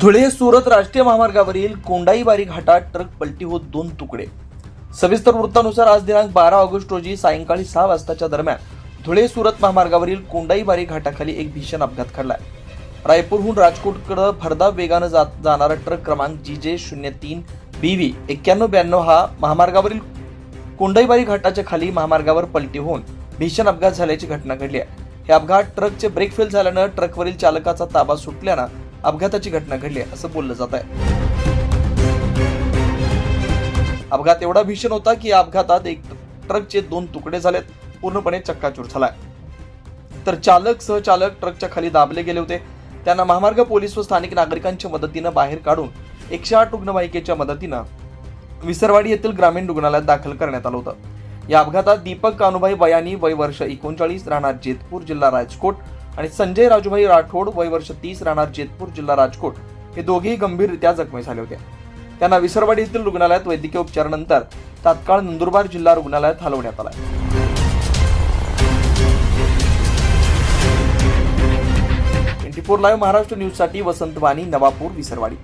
धुळे सुरत राष्ट्रीय महामार्गावरील कोंडाईबारी घाटात ट्रक पलटी होत दोन तुकडे. सविस्तर वृत्तानुसार आज दिनांक बारा ऑगस्ट रोजी सायंकाळी सहा वाजताच्या दरम्यान धुळे सुरत महामार्गावरील कोंडाईबारी घाटाखाली एक भीषण अपघात घडलाय. रायपूरहून राजकोटकडे भरधाव वेगानं जात जाणारा ट्रक क्रमांक जी जे शून्य तीन बी व्ही एक्क्याण्णव ब्याण्णव हा महामार्गावरील कोंडाईबारी घाटाच्या खाली महामार्गावर पलटी होऊन भीषण अपघात झाल्याची घटना घडली आहे. हे अपघात ट्रकचे ब्रेक फेल झाल्यानं ट्रकवरील चालकाचा ताबा सुटल्यानं अपघाताची घटना घडली असं बोललं जात आहे. अपघात एवढा भीषण होता की या अपघातात एक ट्रकचे दोन तुकडे झालेत पूर्णपणे चक्काचूर झालाय. तर चालक सहचालक ट्रकच्या खाली दाबले गेले होते. त्यांना महामार्ग पोलीस व स्थानिक नागरिकांच्या मदतीनं बाहेर काढून एकशे आठ रुग्णवाहिकेच्या मदतीनं विसरवाडी येथील ग्रामीण रुग्णालयात दाखल करण्यात आलं होतं. या अपघातात दीपक कानुभाई बयानी वय वर्ष एकोणचाळीस राहणार जेतपूर जिल्हा राजकोट आणि संजय राजूभाई राठोड वय वर्ष तीस राहणार जेतपूर जिल्हा राजकोट हे दोघेही गंभीररित्या जखमी झाले होते. त्यांना विसरवाडी येथील रुग्णालयात वैद्यकीय उपचारानंतर तात्काळ नंदुरबार जिल्हा रुग्णालयात हलवण्यात आला. ट्वेंटी फोर लाईव्ह महाराष्ट्र न्यूजसाठी वसंत वाणी नवापूर विसरवाडी.